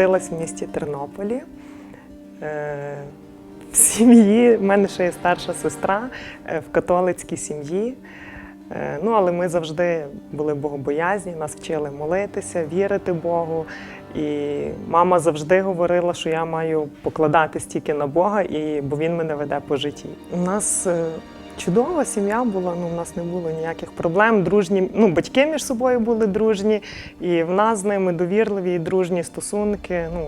Народилась в місті Тернополі. Е, В сім'ї в мене ще є старша сестра е, в католицькій сім'ї. Е, Ну, але ми завжди були богобоязні, нас вчили молитися, вірити Богу. І мама завжди говорила, що я маю покладатись тільки на Бога, і, бо він мене веде по житті. У нас чудова сім'я була, ну, у нас не було ніяких проблем. Дружні, ну, батьки між собою були дружні, і в нас з ними довірливі і дружні стосунки. Ну,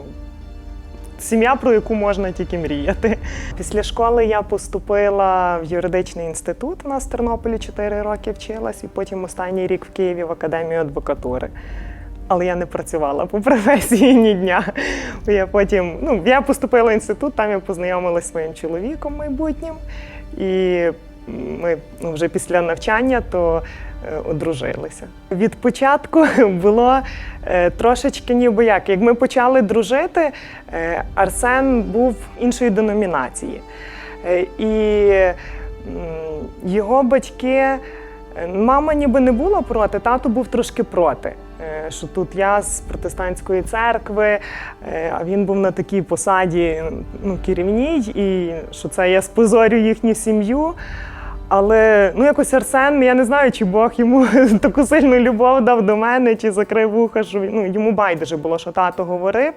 Сім'я, про яку можна тільки мріяти. Після школи я поступила в юридичний інститут. У нас в Тернополі 4 роки вчилась, і потім останній рік в Києві в академію адвокатури. Але я не працювала по професії ні дня. Я потім ну, я поступила в інститут, там я познайомилася зі своїм чоловіком майбутнім. І ми ну, вже після навчання то е, одружилися. Від початку було е, трошечки ніби як. Як ми почали дружити, е, Арсен був іншої деномінації. І його батьки, мама ніби не була проти, тато був трошки проти. Що тут я з протестантської церкви, а він був на такій посаді ну, керівній, і що це я спозорю їхню сім'ю. Але ну якось Арсен, я не знаю, чи Бог йому таку сильну любов дав до мене, чи закрив вуха, що ну, йому байдуже було, що тато говорив.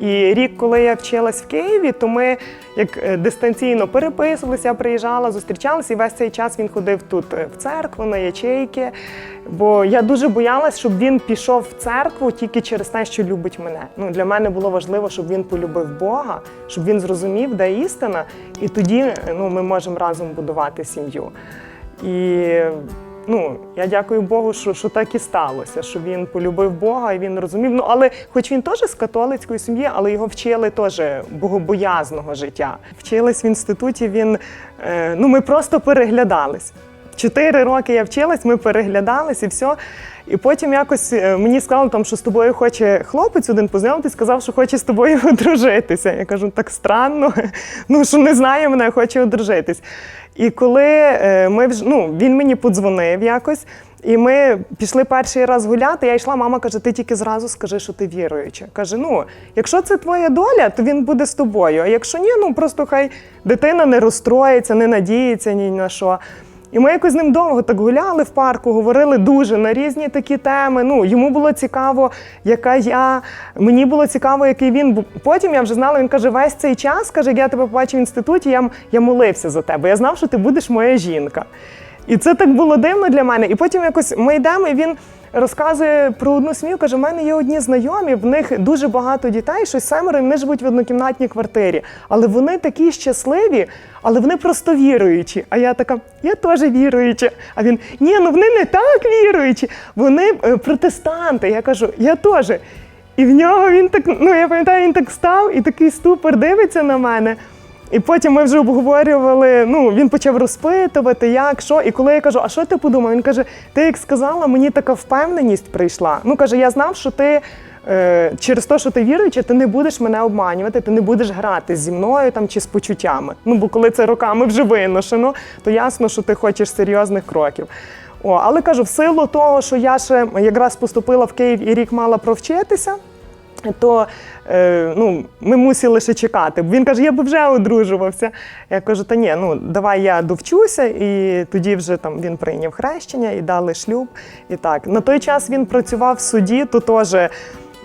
І рік, коли я вчилась в Києві, то ми як е, дистанційно переписувалися, я приїжджала, зустрічалися, і весь цей час він ходив тут е, в церкву, на ячейки. Бо я дуже боялась, щоб він пішов в церкву тільки через те, що любить мене. Ну, для мене було важливо, щоб він полюбив Бога, щоб він зрозумів, де істина, і тоді е, ну, ми можемо разом будувати сім'ю. І ну, я дякую Богу, що, що так і сталося, що він полюбив Бога і він розумів. Ну, але хоч він теж з католицької сім'ї, але його вчили теж богобоязного життя. Вчились в інституті, він, е, ну, ми просто переглядались. Чотири роки я вчилась, ми переглядались і все. І потім якось е, мені сказали, там, що з тобою хоче хлопець один познайомитись, сказав, що хоче з тобою одружитися. Я кажу, так странно, ну що не знає мене, хоче одружитись. І коли е, ми вже, ну, він мені подзвонив якось, і ми пішли перший раз гуляти, я йшла, мама каже, ти тільки зразу скажи, що ти віруюча. Каже, ну, якщо це твоя доля, то він буде з тобою. А якщо ні, ну просто хай дитина не розстроїться, не надіється ні на що. І ми якось з ним довго так гуляли в парку, говорили дуже на різні такі теми. Ну, йому було цікаво, яка я, мені було цікаво, який він. Потім я вже знала, він каже, весь цей час, каже, я тебе побачив в інституті, я, я молився за тебе. Я знав, що ти будеш моя жінка. І це так було дивно для мене. І потім якось ми йдемо, і він розказує про одну сім'ю, каже, в мене є одні знайомі, в них дуже багато дітей, щось семеро, і вони живуть в однокімнатній квартирі. Але вони такі щасливі, але вони просто віруючі. А я така, я теж віруюча. А він, ні, ну вони не так віруючі, вони е, протестанти. Я кажу, я теж. І в нього він так, ну я пам'ятаю, він так став і такий ступор дивиться на мене. І потім ми вже обговорювали. Ну він почав розпитувати, як що. І коли я кажу, а що ти подумав? Він каже: Ти як сказала, мені така впевненість прийшла. Ну каже, я знав, що ти. е, Через те, що ти віруюча, ти не будеш мене обманювати, ти не будеш грати зі мною там чи з почуттями. Ну бо коли це роками вже виношено, то ясно, що ти хочеш серйозних кроків. О, але кажу, в силу того, що я ще якраз поступила в Київ і рік мала провчитися, то е, ну, ми мусили ще чекати. Він каже, я би вже одружувався. Я кажу, та ні, ну давай я довчуся, і тоді вже там він прийняв хрещення і дали шлюб. І так. На той час він працював в суді, то теж.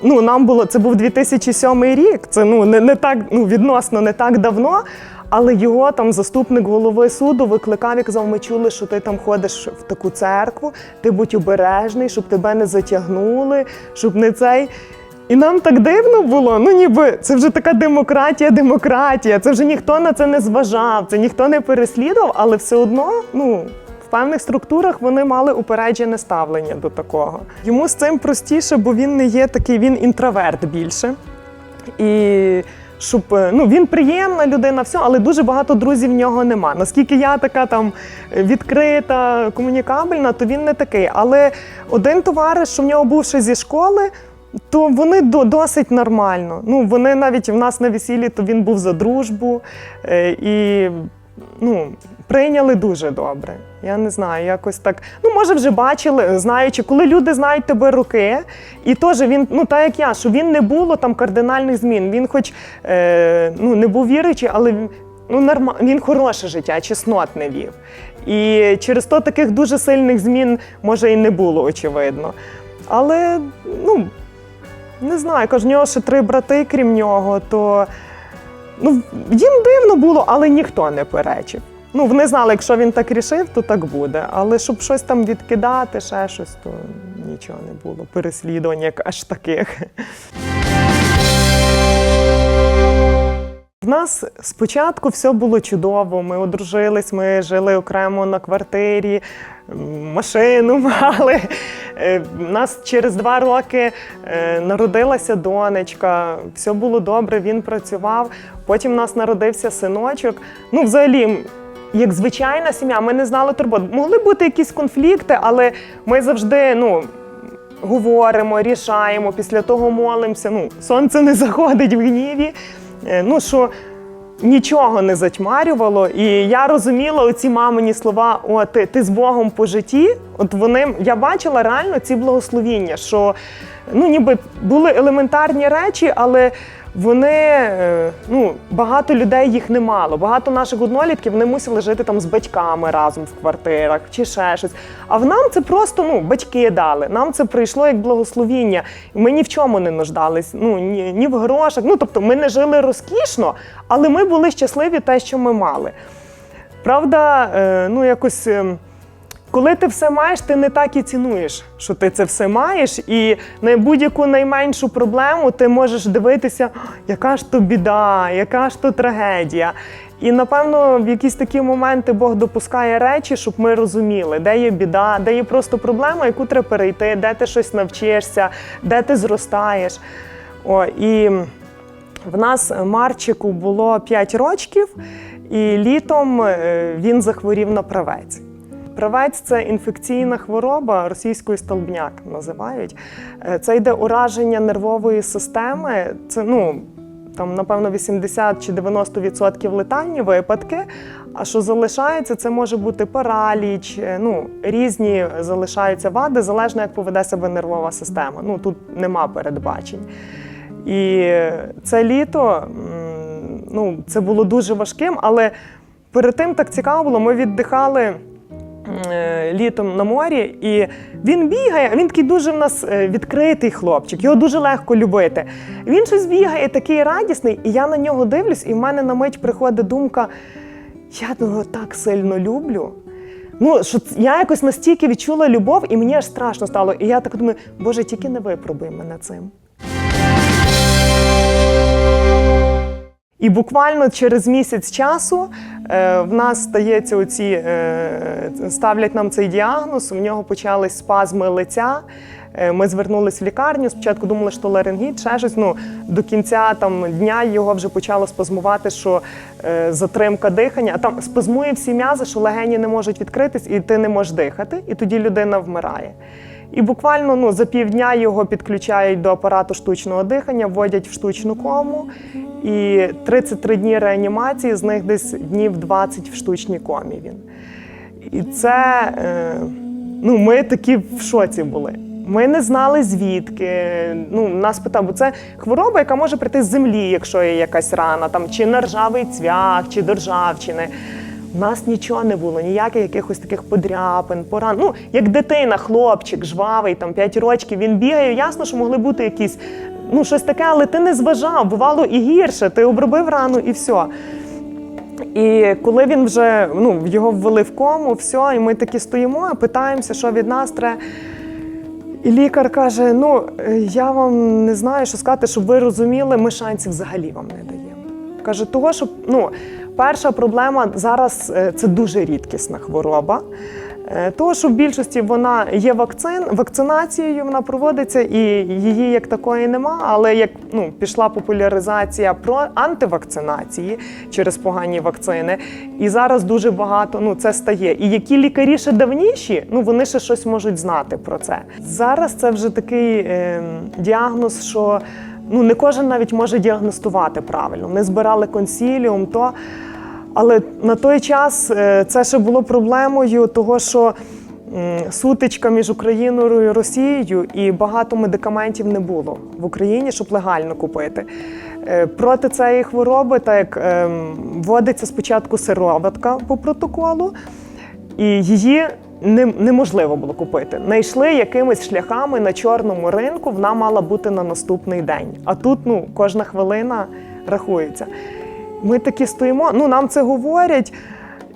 Ну, нам було це був 2007 рік. Це ну не, не так ну відносно не так давно. Але його там заступник голови суду викликав і казав: ми чули, що ти там ходиш в таку церкву, ти будь обережний, щоб тебе не затягнули, щоб не цей. І нам так дивно було. Ну ніби це вже така демократія, демократія. Це вже ніхто на це не зважав, це ніхто не переслідував, але все одно, ну. В певних структурах вони мали упереджене ставлення до такого. Йому з цим простіше, бо він не є такий, він інтроверт більше. І щоб е, ну він приємна людина, все, але дуже багато друзів в нього нема. Наскільки я така там відкрита, комунікабельна, то він не такий. Але один товариш, що в нього був ще зі школи, то вони досить нормально. Ну вони навіть в нас на весіллі, то він був за дружбу е, і ну, прийняли дуже добре. Я не знаю, якось так. Ну, може, вже бачили, знаючи, коли люди знають тебе роки, і теж він, ну так як я, що він не було там кардинальних змін. Він, хоч е, ну, не був віруючий, але ну, норма, він хороше життя, чеснотне вів. І через то таких дуже сильних змін може і не було, очевидно. Але, ну, не знаю, кажу, в нього ще три брати, крім нього, то ну, їм дивно було, але ніхто не перечив. Ну, вони знали, якщо він так рішив, то так буде. Але щоб щось там відкидати, ще щось, то нічого не було. Переслідувань як аж таких. В нас спочатку все було чудово. Ми одружились, ми жили окремо на квартирі, машину мали. Е, У нас через два роки е, народилася донечка, все було добре, він працював. Потім у нас народився синочок. Ну, взагалі, як звичайна сім'я, ми не знали турбот. Могли бути якісь конфлікти, але ми завжди, ну. Говоримо, рішаємо, після того молимося. Ну, сонце не заходить в гніві. Е, Ну що нічого не затьмарювало. І я розуміла оці мамині слова: о, ти, ти з Богом по житті. От вони я бачила реально ці благословіння, що ну, ніби були елементарні речі, але вони е, ну, багато людей їх не мало. Багато наших однолітків вони мусили жити там з батьками разом в квартирах чи ще щось. А в нам це просто ну, батьки дали. Нам це прийшло як благословіння. Ми ні в чому не нуждались, ну ні, ні в грошах. Ну тобто ми не жили розкішно, але ми були щасливі те, що ми мали. Правда, е, ну якось. Коли ти все маєш, ти не так і цінуєш, що ти це все маєш, і на будь-яку найменшу проблему ти можеш дивитися, яка ж то біда, яка ж то трагедія. І напевно в якісь такі моменти Бог допускає речі, щоб ми розуміли, де є біда, де є просто проблема, яку треба перейти, де ти щось навчишся, де ти зростаєш. О, і в нас Марчику було 5 років, і літом е, він захворів на правець. Правець це інфекційна хвороба, російською столбняк називають. Е, Це йде ураження нервової системи. Це ну там, напевно, 80 чи 90% летальні випадки. А що залишається, це може бути параліч, е, ну різні залишаються вади, залежно як поведе себе нервова система. Ну тут нема передбачень. І це літо ну, це було дуже важким, але перед тим так цікаво було. Ми віддихали літом на морі, і він бігає, він такий дуже в нас е, відкритий хлопчик, його дуже легко любити. Він щось бігає, такий радісний, і я на нього дивлюсь, і в мене на мить приходить думка: я його так сильно люблю. Ну, що я якось настільки відчула любов, і мені аж страшно стало. І я так думаю, Боже, тільки не випробуй мене цим. І буквально через місяць часу е, в нас стається оці, е, ставлять нам цей діагноз. У нього почались спазми лиця. Е, Ми звернулись в лікарню. Спочатку думали, що ларингіт, ще щось. Ну до кінця там дня його вже почало спазмувати, що е, затримка дихання. А там спазмує всі м'язи, що легені не можуть відкритись, і ти не можеш дихати, і тоді людина вмирає. І буквально ну, за півдня його підключають до апарату штучного дихання, вводять в штучну кому. І 33 дні реанімації, з них десь днів 20 в штучній комі він. І це е, ну, ми такі в шоці були. Ми не знали звідки. Ну, нас питали, бо це хвороба, яка може прийти з землі, якщо є якась рана, там, чи на ржавий цвях, чи до ржавчини. У нас нічого не було, ніяких якихось таких подряпин, поран. Ну, як дитина, хлопчик, жвавий, там 5 років, він бігає. Ясно, що могли бути якісь, ну, щось таке, але ти не зважав, бувало і гірше, ти обробив рану і все. І коли він вже ну, його ввели в кому, все, і ми такі стоїмо, питаємося, що від нас треба. І лікар каже: ну, я вам не знаю, що сказати, щоб ви розуміли, ми шансів взагалі вам не даємо. Каже, того, що ну, перша проблема зараз е, це дуже рідкісна хвороба. Е, Того, що в більшості вона є вакцин, вакцинацією вона проводиться, і її як такої нема. Але як ну, пішла популяризація про антивакцинації через погані вакцини, і зараз дуже багато ну, це стає. І які лікарі ще давніші, ну вони ще щось можуть знати про це. Зараз це вже такий е, діагноз, що ну, не кожен навіть може діагностувати правильно. Ми збирали консіліум, то. Але на той час е, це ще було проблемою, того що сутичка між Україною і Росією, і багато медикаментів не було в Україні, щоб легально купити. Е, Проти цієї хвороби, так ем, вводиться спочатку сироватка по протоколу, і її неможливо було купити. Найшли якимись шляхами на чорному ринку, вона мала бути на наступний день. А тут ну, кожна хвилина рахується. Ми такі стоїмо, ну нам це говорять.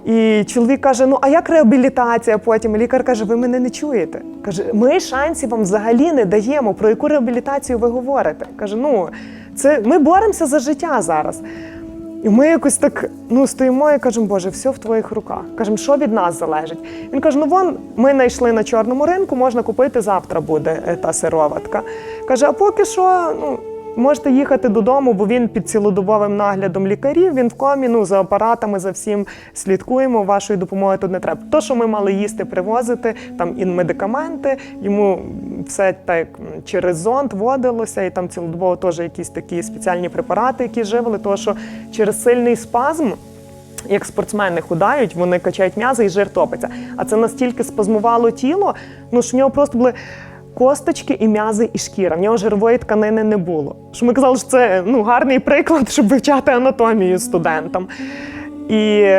І чоловік каже: Ну, а як реабілітація потім? Лікар каже, ви мене не чуєте. Каже, ми шансів вам взагалі не даємо. Про яку реабілітацію ви говорите? Каже, ну це ми боремося за життя зараз. І ми якось так ну, стоїмо і кажемо, Боже, все в твоїх руках. Кажемо, що від нас залежить. Він каже: ну вон ми знайшли на чорному ринку, можна купити завтра буде е, та сироватка. Каже, а поки що, ну. Можете їхати додому, бо він під цілодобовим наглядом лікарів. Він в комі, ну за апаратами, за всім слідкуємо. Вашої допомоги тут не треба. То, що ми мали їсти, привозити, там і медикаменти, йому все так через зонд водилося, і там цілодобово теж якісь такі спеціальні препарати, які живили, тому що через сильний спазм. Як спортсмени худають, вони качають м'язи і жир топиться. А це настільки спазмувало тіло, ну що в нього просто були косточки і м'язи, і шкіра. В нього жирової тканини не було. Що ми казали, що це ну, гарний приклад, щоб вивчати анатомію студентам. І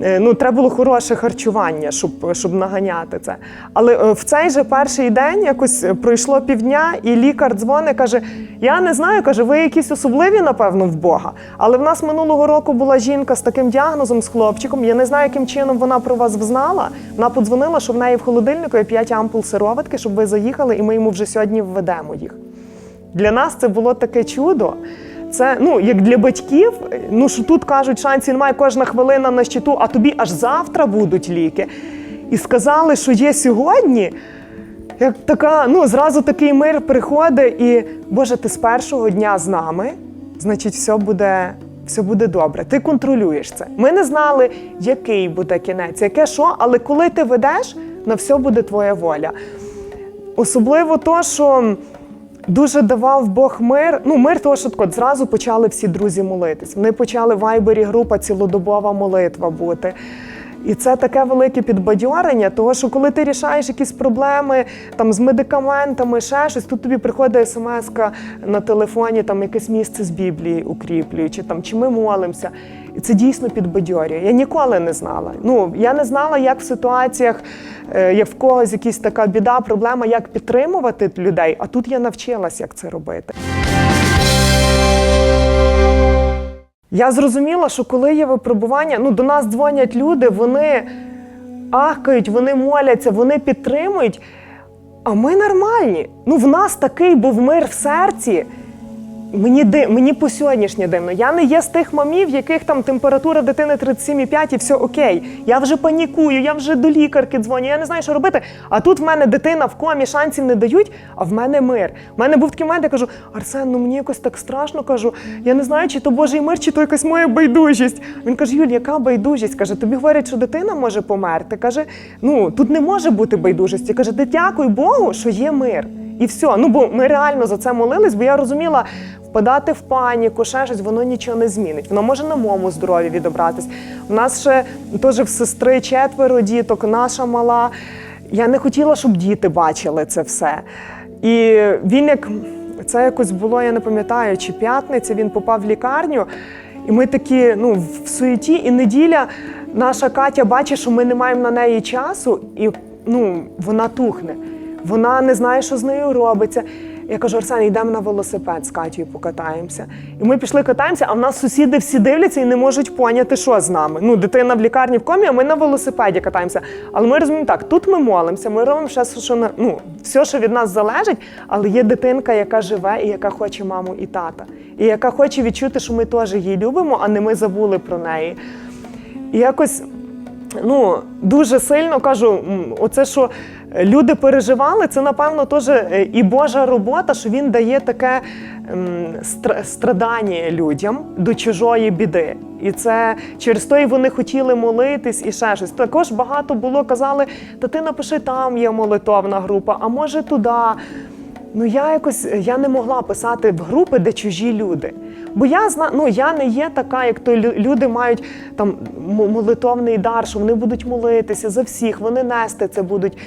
ну, треба було хороше харчування, щоб, щоб наганяти це. Але е, в цей же перший день якось пройшло півдня, і лікар дзвонить, каже: Я не знаю, каже, ви якісь особливі, напевно, в Бога. Але в нас минулого року була жінка з таким діагнозом, з хлопчиком. Я не знаю, яким чином вона про вас взнала. Вона подзвонила, що в неї в холодильнику є 5 ампул сироватки, щоб ви заїхали, і ми йому вже сьогодні введемо їх. Для нас це було таке чудо. Це ну як для батьків. Ну що тут кажуть, шансів немає кожна хвилина на щиту, а тобі аж завтра будуть ліки. І сказали, що є сьогодні. Як така, ну зразу такий мир приходить, і Боже, ти з першого дня з нами, значить, все буде, все буде добре. Ти контролюєш це. Ми не знали, який буде кінець, яке що, але коли ти ведеш, на все буде твоя воля. Особливо то, що дуже давав Бог мир. Ну, мир того, що тако, зразу почали всі друзі молитись. Вони почали в Вайбері група цілодобова молитва бути. І це таке велике підбадьорення, того що коли ти рішаєш якісь проблеми там з медикаментами, ще щось, тут тобі приходить смс на телефоні, там якесь місце з Біблії укріплює, чи там чи ми молимося. І це дійсно підбадьорює. Я ніколи не знала. Ну я не знала, як в ситуаціях, е, як в когось якась така біда, проблема, як підтримувати людей. А тут я навчилась, як це робити. Я зрозуміла, що коли є випробування, ну до нас дзвонять люди, вони ахкають, вони моляться, вони підтримують. А ми нормальні. Ну, в нас такий був мир в серці. Мені ди, мені по сьогоднішнє дивно. Я не є з тих мамів, в яких там температура дитини 37,5 і все окей. Я вже панікую, я вже до лікарки дзвоню, я не знаю, що робити. А тут в мене дитина в комі шансів не дають, а в мене мир. У мене був такий момент, я кажу: Арсен, ну мені якось так страшно кажу. Я не знаю, чи то Божий мир, чи то якась моя байдужість. Він каже: Юль, яка байдужість? Каже, тобі говорять, що дитина може померти. Каже, ну тут не може бути байдужості. Каже, ти дякуй Богу, що є мир. І все. Ну бо ми реально за це молились, бо я розуміла, впадати в паніку, ще щось, воно нічого не змінить. Воно може на моєму здоров'ї відобратись. У нас ще теж в сестри четверо діток, наша мала. Я не хотіла, щоб діти бачили це все. І він як це якось було, я не пам'ятаю, чи п'ятниця він попав в лікарню. І ми такі, ну, в суеті, і неділя наша Катя бачить, що ми не маємо на неї часу, і ну, вона тухне. Вона не знає, що з нею робиться. Я кажу, Арсен, йдемо на велосипед з Катєю покатаємося. І ми пішли катаємося, а в нас сусіди всі дивляться і не можуть поняти, що з нами. Ну, дитина в лікарні в комі, а ми на велосипеді катаємося. Але ми розуміємо так, тут ми молимося, ми робимо все, що ну, все, що від нас залежить, але є дитинка, яка живе і яка хоче маму і тата. І яка хоче відчути, що ми теж її любимо, а не ми забули про неї. І якось ну, дуже сильно кажу, оце, що люди переживали, це, напевно, теж е, і Божа робота, що він дає таке страдання людям до чужої біди. І це через то і вони хотіли молитись і ще щось. Також багато було, казали, та ти напиши, там є молитовна група, а може туди. Ну я якось я не могла писати в групи, де чужі люди. Бо я зна, ну я не є така, як то люди мають там молитовний дар, що вони будуть молитися за всіх, вони нести це будуть.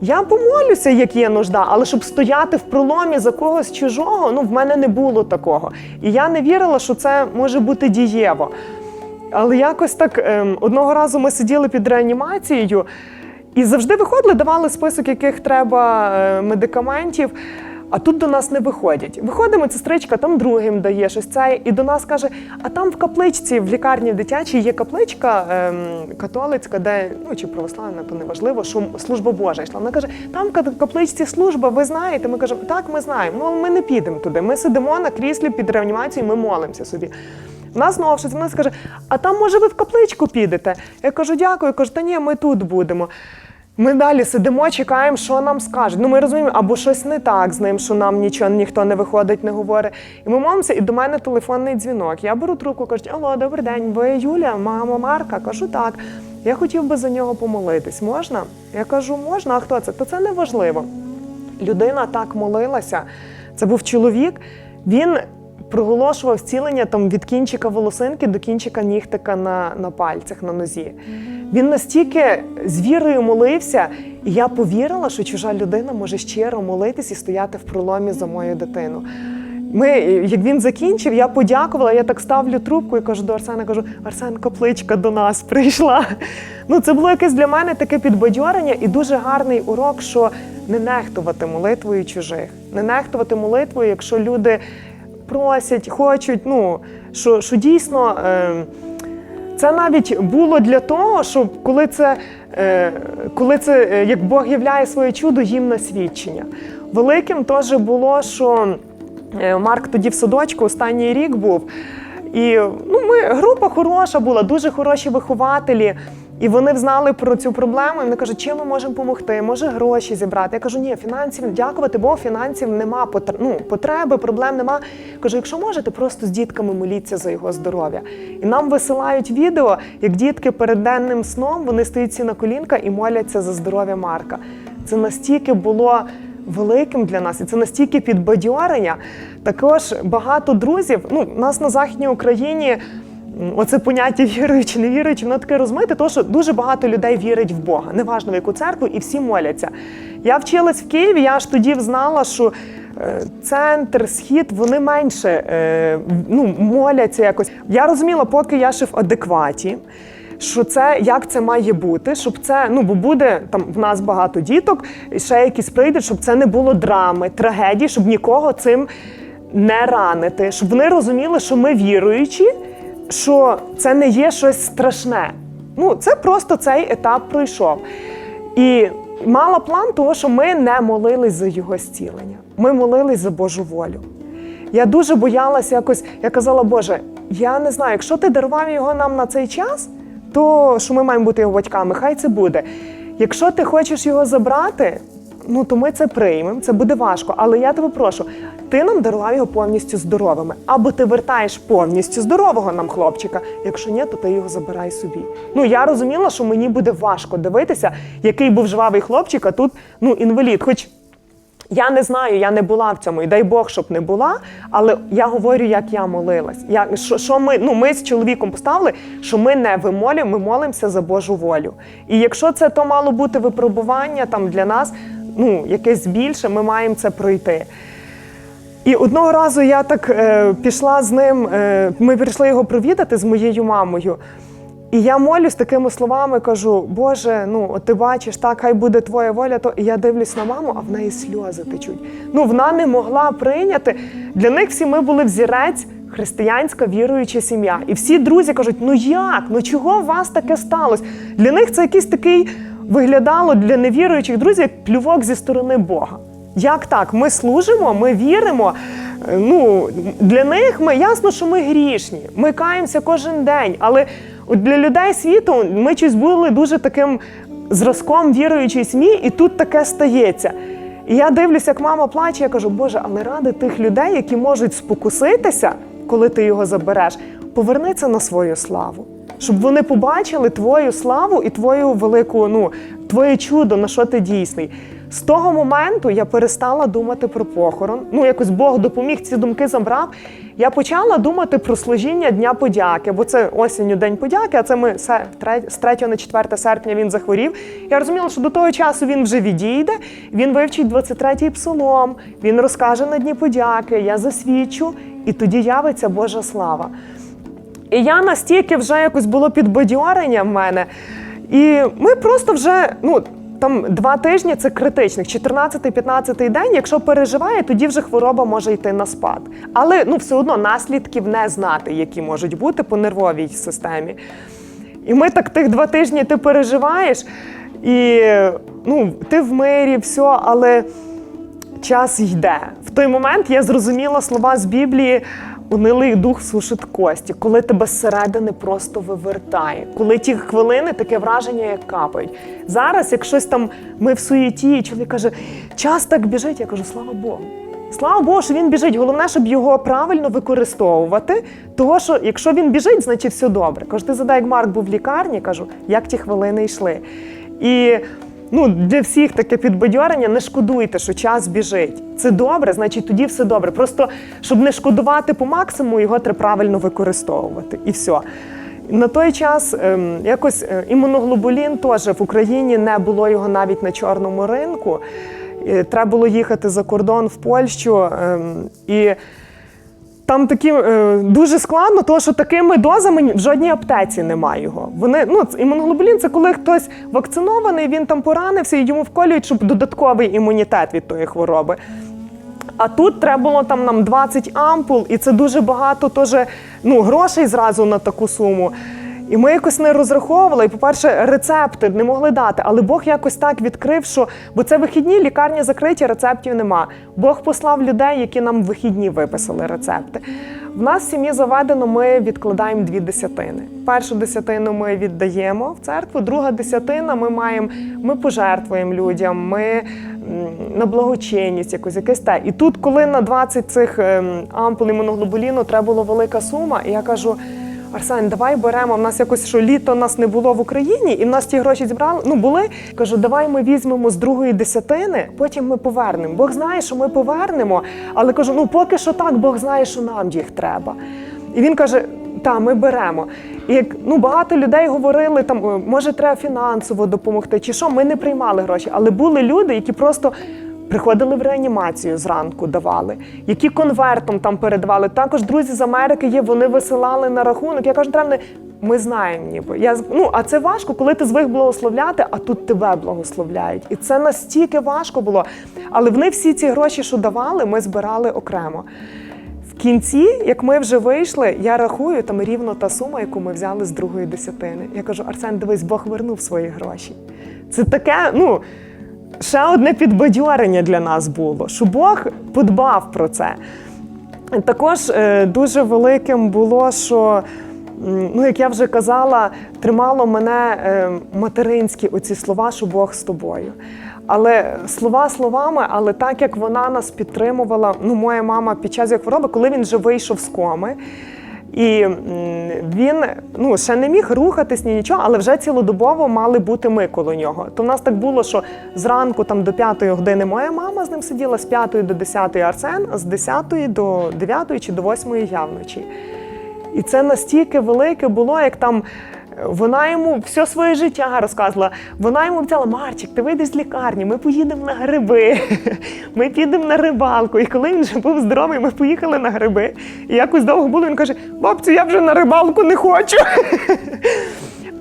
Я помолюся, як є нужда, але щоб стояти в проломі за когось чужого, ну в мене не було такого. І я не вірила, що це може бути дієво. Але якось так ем, одного разу ми сиділи під реанімацією і завжди виходили, давали список, яких треба е, медикаментів. А тут до нас не виходять. Виходимо, сестричка там другим дає щось це, і до нас каже: а там в капличці, в лікарні дитячій є капличка ем, католицька, де ну чи православна, то не важливо, що служба Божа йшла. Вона каже: там в капличці служба, ви знаєте. Ми кажемо, так, ми знаємо. Ну ми не підемо туди. Ми сидимо на кріслі під реанімацією, ми молимося собі. Вона знову щось вона скаже: а там, може, ви в капличку підете? Я кажу, дякую. Кажу, та ні, ми тут будемо. Ми далі сидимо, чекаємо, що нам скажуть. Ну, ми розуміємо, або щось не так з ним, що нам нічого ніхто не виходить, не говорить. І ми молимося, і до мене телефонний дзвінок. Я беру трубку, кажуть, алло, добрий день, ви Юля, мама Марка? Кажу, так. Я хотів би за нього помолитись. Можна? Я кажу, можна, а хто це? Та це не важливо. Людина так молилася. Це був чоловік. Він проголошував зцілення там від кінчика волосинки до кінчика нігтика на, на пальцях на нозі. Він настільки з вірою молився, і я повірила, що чужа людина може щиро молитись і стояти в проломі за мою дитину. Ми, як він закінчив, я подякувала, я так ставлю трубку і кажу до Арсена, кажу, Арсен, капличка до нас прийшла. Ну, це було якесь для мене таке підбадьорення і дуже гарний урок, що не нехтувати молитвою чужих, не нехтувати молитвою, якщо люди просять, хочуть, ну, що, що дійсно. Е, це навіть було для того, щоб коли це, е, коли це е, як Бог являє своє чудо, їм на свідчення. Великим теж було, що е, Марк тоді в садочку останній рік був. І ну, ми, група хороша була, дуже хороші вихователі. І вони знали про цю проблему, і вони кажуть, чим ми можемо допомогти, може гроші зібрати. Я кажу, ні, фінансів, дякувати, бо фінансів нема, ну, потреби, проблем нема. Кажу, якщо можете, просто з дітками моліться за його здоров'я. І нам висилають відео, як дітки перед денним сном вони стоять на колінка і моляться за здоров'я Марка. Це настільки було великим для нас, і це настільки підбадьорення. Також багато друзів. Ну, у нас на Західній Україні. Оце поняття віруючи, не віруючи, воно таке розмите, тому що дуже багато людей вірить в Бога, неважно в яку церкву, і всі моляться. Я вчилась в Києві, я аж тоді знала, що е, центр, схід, вони менше е, ну, моляться якось. Я розуміла, поки я ще в адекваті. Що це як це має бути, щоб це ну бо буде там в нас багато діток, і ще якісь прийдуть, щоб це не було драми, трагедії, щоб нікого цим не ранити, щоб вони розуміли, що ми віруючі, що це не є щось страшне. Ну, це просто цей етап пройшов. І мала план того, що ми не молились за його зцілення. Ми молились за Божу волю. Я дуже боялася якось, я казала, Боже, я не знаю, якщо ти дарував його нам на цей час, то що ми маємо бути його батьками, хай це буде. Якщо ти хочеш його забрати, ну то ми це приймемо, це буде важко. Але я тебе прошу, ти нам дарував його повністю здоровими. Або ти вертаєш повністю здорового нам хлопчика. Якщо ні, то ти його забирай собі. Ну я розуміла, що мені буде важко дивитися, який був жвавий хлопчик, а тут ну інвалід. Хоч я не знаю, я не була в цьому, і дай Бог, щоб не була. Але я говорю, як я молилась. Як, що, що ми, ну, ми з чоловіком поставили, що ми не вимолюємо, ми молимося за Божу волю. І якщо це то мало бути випробування там для нас, ну, якесь більше, ми маємо це пройти. І одного разу я так е, пішла з ним, е, ми прийшли його провідати з моєю мамою. І я молюсь такими словами, кажу: Боже, ну от ти бачиш, так, хай буде твоя воля, то і я дивлюсь на маму, а в неї сльози течуть. Ну, вона не могла прийняти. Для них всі ми були взірець, християнська віруюча сім'я. І всі друзі кажуть: ну як? Ну чого у вас таке сталося? Для них це якийсь такий виглядало для невіруючих друзів як плювок зі сторони Бога. Як так? Ми служимо, ми віримо. Е, Ну, для них ми ясно, що ми грішні. Ми каємося кожен день. Але для людей світу ми щось були дуже таким зразком віруючої сім'ї, і тут таке стається. І я дивлюся, як мама плаче, я кажу, Боже, але ради тих людей, які можуть спокуситися, коли ти його забереш, поверни це на свою славу. Щоб вони побачили твою славу і твою велику, ну, твоє чудо, на що ти дійсний. З того моменту я перестала думати про похорон. Ну, якось Бог допоміг, ці думки забрав. Я почала думати про служіння Дня подяки, бо це осінню День подяки, а це ми з 3 на 4 серпня він захворів. Я розуміла, що до того часу він вже відійде, він вивчить 23-й псалом, він розкаже на Дні подяки, я засвідчу, і тоді явиться Божа слава. І я настільки вже якось було підбадьорення в мене. І ми просто вже, ну. Там два тижні це критичних, 14-15 день. Якщо переживає, тоді вже хвороба може йти на спад. Але ну все одно наслідків не знати, які можуть бути по нервовій системі. І ми так тих два тижні ти переживаєш, і ну, ти в мирі, все, але час йде. В той момент я зрозуміла слова з Біблії. Унилий дух сушить кості, коли тебе зсередини просто вивертає, коли ті хвилини таке враження, як капають. Зараз, як щось там ми в суєті, і чоловік каже, час так біжить, я кажу, слава Богу. Слава Богу, що він біжить. Головне, щоб його правильно використовувати. Того, що якщо він біжить, значить все добре. Кажу, ти задай, як Марк був в лікарні, кажу, як ті хвилини йшли. І ну, для всіх таке підбадьорення, не шкодуйте, що час біжить. Це добре, значить тоді все добре. Просто щоб не шкодувати по максимуму, його треба правильно використовувати. І все. На той час ем, якось е, імуноглобулін теж в Україні не було його навіть на чорному ринку. Е, Треба було їхати за кордон в Польщу. ем, і там такі е, дуже складно, тому що такими дозами в жодній аптеці немає його. Вони ну імуноглобулін це коли хтось вакцинований, він там поранився і йому вколюють, щоб додатковий імунітет від тої хвороби. А тут треба було там нам 20 ампул, і це дуже багато теж ну, грошей зразу на таку суму. І ми якось не розраховували. І, по-перше, рецепти не могли дати, але Бог якось так відкрив, що бо це вихідні, лікарні закриті, рецептів нема. Бог послав людей, які нам вихідні виписали рецепти. В нас в сім'ї заведено, ми відкладаємо дві десятини. Першу десятину ми віддаємо в церкву, друга десятина ми маємо, ми пожертвуємо людям, ми на благочинність, якось якесь те. І тут, коли на 20 цих ем, ампул імуноглобуліну треба була велика сума, і я кажу. Арсен, давай беремо. В нас якось що літо нас не було в Україні, і в нас ті гроші зібрали. Ну були. Кажу, давай ми візьмемо з другої десятини, потім ми повернемо. Бог знає, що ми повернемо. Але кажу, ну поки що так, Бог знає, що нам їх треба. І він каже: та, ми беремо. І як ну багато людей говорили, там «Е, може треба фінансово допомогти, чи що ми не приймали гроші, але були люди, які просто. Приходили в реанімацію зранку, давали, які конвертом там передавали. Також друзі з Америки є, вони висилали на рахунок. Я кажу, треба ми знаємо, ніби я ну, а це важко, коли ти звик благословляти, а тут тебе благословляють. І це настільки важко було. Але вони всі ці гроші, що давали, ми збирали окремо. В кінці, як ми вже вийшли, я рахую там рівно та сума, яку ми взяли з другої десятини. Я кажу: Арсен, дивись, Бог вернув свої гроші. Це таке, ну. Ще одне підбадьорення для нас було, що Бог подбав про це. Також е, дуже великим було, що, ну, як я вже казала, тримало мене е, материнські оці слова, що Бог з тобою. Але слова словами, але так як вона нас підтримувала, ну, моя мама під час його хвороби, коли він вже вийшов з коми. І він ну ще не міг рухатись ні нічого, але вже цілодобово мали бути ми коло нього. То в нас так було, що зранку там до п'ятої години моя мама з ним сиділа, з п'ятої до десятої Арсен, з десятої до дев'ятої чи до восьмої я вночі. І це настільки велике було, як там. Вона йому все своє життя розказувала. Вона йому взяла Марчик, ти вийдеш з лікарні, ми поїдемо на гриби, ми підемо на рибалку. І коли він вже був здоровий, ми поїхали на гриби. І якось довго було. Він каже: бабцю, я вже на рибалку не хочу.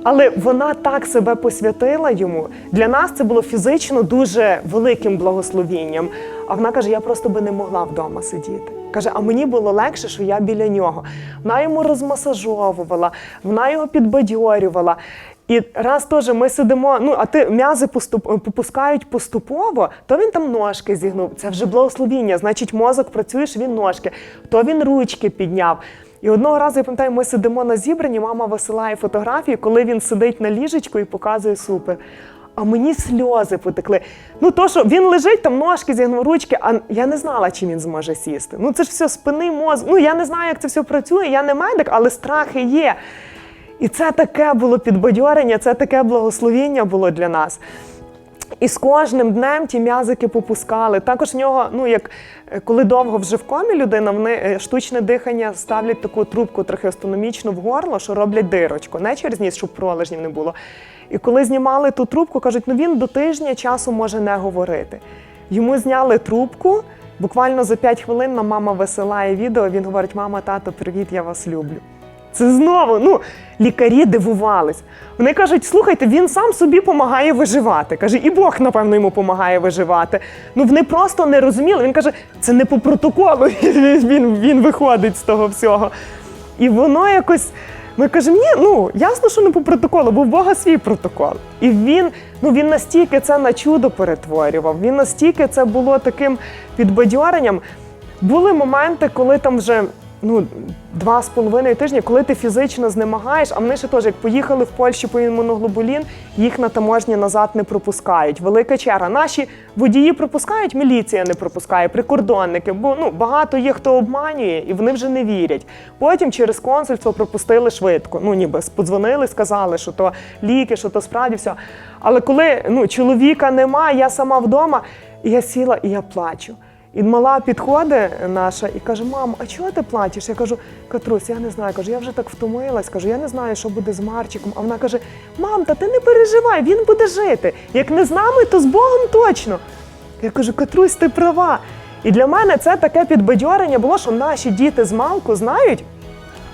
Але вона так себе посвятила йому. Для нас це було фізично дуже великим благословінням. А вона каже: я просто би не могла вдома сидіти. Каже, а мені було легше, що я біля нього. Вона йому розмасажовувала, вона його підбадьорювала. І раз теж ми сидимо, ну а ти м'язи поступ, попускають поступово, то він там ножки зігнув. Це вже благословіння. Значить, мозок працює, що він ножки, то він ручки підняв. І одного разу я пам'ятаю, ми сидимо на зібранні, мама висилає фотографії, коли він сидить на ліжечку і показує супер. А мені сльози потекли. Ну, то, що він лежить, там ножки зігнув ручки, а я не знала, чи він зможе сісти. Ну, це ж все спини, мозок. Ну, я не знаю, як це все працює, я не медик, але страхи є. І це таке було підбадьорення, це таке благословіння було для нас. І з кожним днем ті м'язики попускали. Також в нього, ну як е, коли довго вже в комі людина, вони е, штучне дихання ставлять таку трубку трахеостономічну в горло, що роблять дирочку, не через ніс, щоб пролежнів не було. І коли знімали ту трубку, кажуть, ну він до тижня часу може не говорити. Йому зняли трубку. Буквально за 5 хвилин нам мама висилає відео. Він говорить: Мама, тато, привіт, я вас люблю. Це знову ну, лікарі дивувались. Вони кажуть: слухайте, він сам собі допомагає виживати. Каже, і Бог, напевно, йому допомагає виживати. Ну вони просто не розуміли. Він каже, це не по протоколу. Він, він виходить з того всього. І воно якось. Ми кажемо, ні, ну ясно, що не по протоколу, бо в Бога свій протокол. І він, ну він настільки це на чудо перетворював. Він настільки це було таким підбадьоренням. Були моменти, коли там вже ну, два з половиною тижні, коли ти фізично знемагаєш, а вони ще теж, як поїхали в Польщу по імуноглобулін, їх на таможні назад не пропускають. Велика черга. Наші водії пропускають, міліція не пропускає, прикордонники, бо ну, багато є, хто обманює, і вони вже не вірять. Потім через консульство пропустили швидко. Ну, ніби подзвонили, сказали, що то ліки, що то справді все. Але коли ну, чоловіка нема, я сама вдома, і я сіла і я плачу. І мала підходить наша і каже: Мам, а чого ти плачеш? Я кажу, Катрусь, я не знаю. Кажу, я вже так втомилась. Кажу, я не знаю, що буде з Марчиком. А вона каже: Мам, та ти не переживай, він буде жити. Як не з нами, то з Богом точно. Я кажу, Катрусь, ти права. І для мене це таке підбадьорення було, що наші діти з малку знають,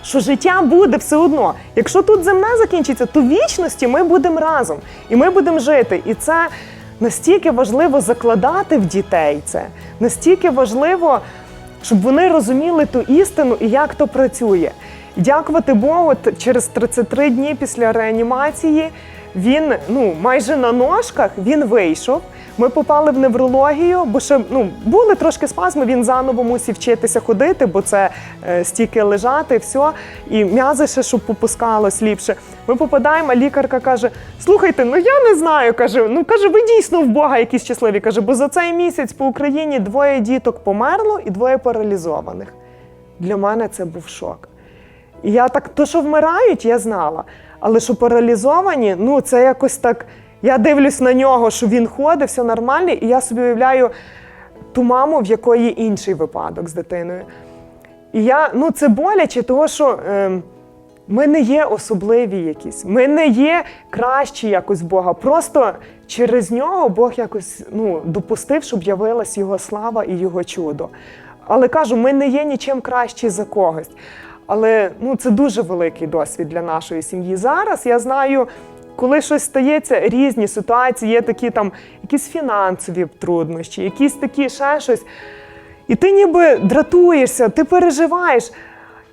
що життя буде все одно. Якщо тут земне закінчиться, то в вічності ми будемо разом і ми будемо жити. І це настільки важливо закладати в дітей це, настільки важливо, щоб вони розуміли ту істину і як то працює. Дякувати Богу, через 33 дні після реанімації він ну майже на ножках він вийшов. Ми попали в неврологію, бо ще ну були трошки спазми. Він заново мусив вчитися ходити, бо це е, стільки лежати, все, і м'язи ще щоб попускалось ліпше. Ми попадаємо, а лікарка каже: Слухайте, ну я не знаю. каже, ну каже, ви дійсно в Бога якісь щасливі. каже, бо за цей місяць по Україні двоє діток померло і двоє паралізованих. Для мене це був шок. І я так, то, що вмирають, я знала. Але що паралізовані, ну це якось так. Я дивлюсь на нього, що він ходить, все нормально, і я собі уявляю ту маму, в якої інший випадок з дитиною. І я, ну це боляче, тому що е, ми не є особливі якісь, ми не є кращі якось Бога. Просто через нього Бог якось ну, допустив, щоб явилась його слава і його чудо. Але кажу, ми не є нічим кращі за когось. Але ну, це дуже великий досвід для нашої сім'ї. Зараз я знаю, коли щось стається, різні ситуації, є такі там якісь фінансові труднощі, якісь такі ще щось. І ти ніби дратуєшся, ти переживаєш.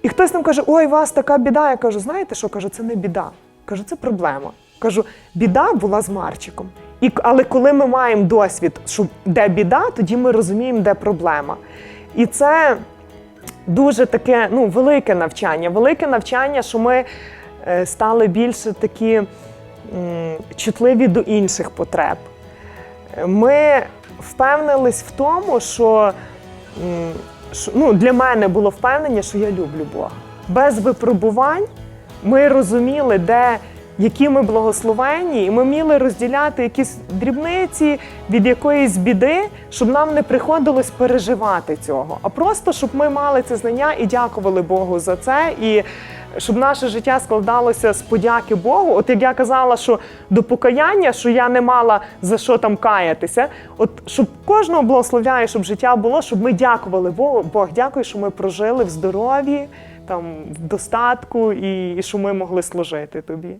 І хтось нам каже, ой, у вас така біда. Я кажу, знаєте що? Кажу, це не біда. Кажу, це проблема. Кажу, біда була з Марчиком. І, але коли ми маємо досвід, що де біда, тоді ми розуміємо, де проблема. І це дуже таке ну, велике навчання. Велике навчання, що ми е, стали більше такі чутливі до інших потреб. Ми впевнились в тому, що ну, для мене було впевнення, що я люблю Бога. Без випробувань ми розуміли, де які ми благословенні, і ми вміли розділяти якісь дрібниці від якоїсь біди, щоб нам не приходилось переживати цього, а просто щоб ми мали це знання і дякували Богу за це. І щоб наше життя складалося з подяки Богу. От як я казала, що до покаяння, що я не мала за що там каятися, от щоб кожного благословляє, щоб життя було, щоб ми дякували Богу. Бог, дякую, що ми прожили в здоров'ї, там в достатку і, і що ми могли служити тобі.